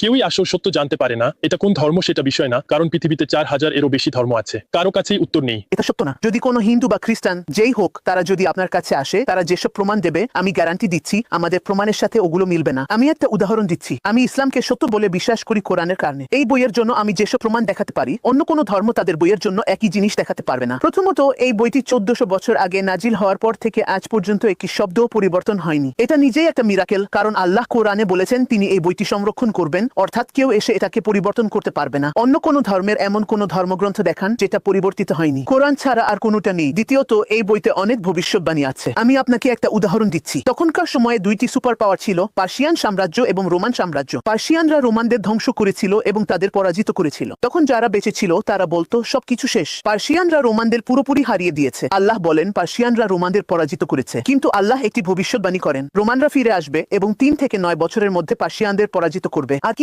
কেউই আসল সত্য জানতে পারে না। এটা কোন ধর্ম সেটা বিষয় না, কারণ পৃথিবীতে চার হাজার এরও বেশি ধর্ম আছে। কারও কাছেই উত্তর নেই। এটা সত্য না। যদি কোনো হিন্দু বা খ্রিস্টান যেই হোক, তারা যদি আপনার কাছে আসে, তারা যেসব প্রমাণ দেবে, আমি গ্যারান্টি দিচ্ছি, আমাদের প্রমাণের সাথে ওগুলো মিলবে না। আমি একটা উদাহরণ দিচ্ছি। আমি ইসলামকে সত্য বলে বিশ্বাস করি কোরআনের কারণে। এই বইয়ের জন্য আমি যেসব প্রমাণ দেখাতে পারি, অন্য কোনো ধর্ম তাদের বইয়ের জন্য একই জিনিস দেখাতে পারবে না। প্রথমত, এই বইটি চোদ্দশো বছর আগে নাজিল হওয়ার পর থেকে আজ পর্যন্ত একটি শব্দও পরিবর্তন হয়নি। এটা নিজেই একটা মিরাকেল কারণ আল্লাহ কোরআনে বলেছেন, তিনি এই বইটি সংরক্ষণ করবেন। অর্থাৎ কেউ এসে এটাকে পরিবর্তন করতে পারবে না। অন্য কোনো ধর্মের এমন কোনো ধর্মগ্রন্থ দেখান যেটা পরিবর্তিত হয়নি। কোরআন ছাড়া আর কোনোটা নেই। দ্বিতীয়ত, এই বইতে অনেক ভবিষ্যৎবাণী আছে। আমি আপনাকে একটা উদাহরণ দিচ্ছি। তখনকার সময়ে দুইটি সুপার পাওয়ার ছিল, পার্সিয়ান সাম্রাজ্য এবং রোমান সাম্রাজ্য। পার্সিয়ানরা রোমানদের ধ্বংস করেছিল এবং তাদের পরাজিত করেছিল। তখন যারা বেঁচে ছিল, তারা বলতো, সবকিছু শেষ। পার্সিয়ানরা রোমানদের পুরোপুরি হারিয়ে দিয়েছে। আল্লাহ বলেন, পার্সিয়ানরা রোমানদের পরাজিত করেছে। কিন্তু আল্লাহ একটি ভবিষ্যৎবাণী করেন। রোমানরা ফিরে আসবে এবং তিন থেকে নয় বছরের মধ্যে পার্সিয়ানদের পরাজিত করবে। আর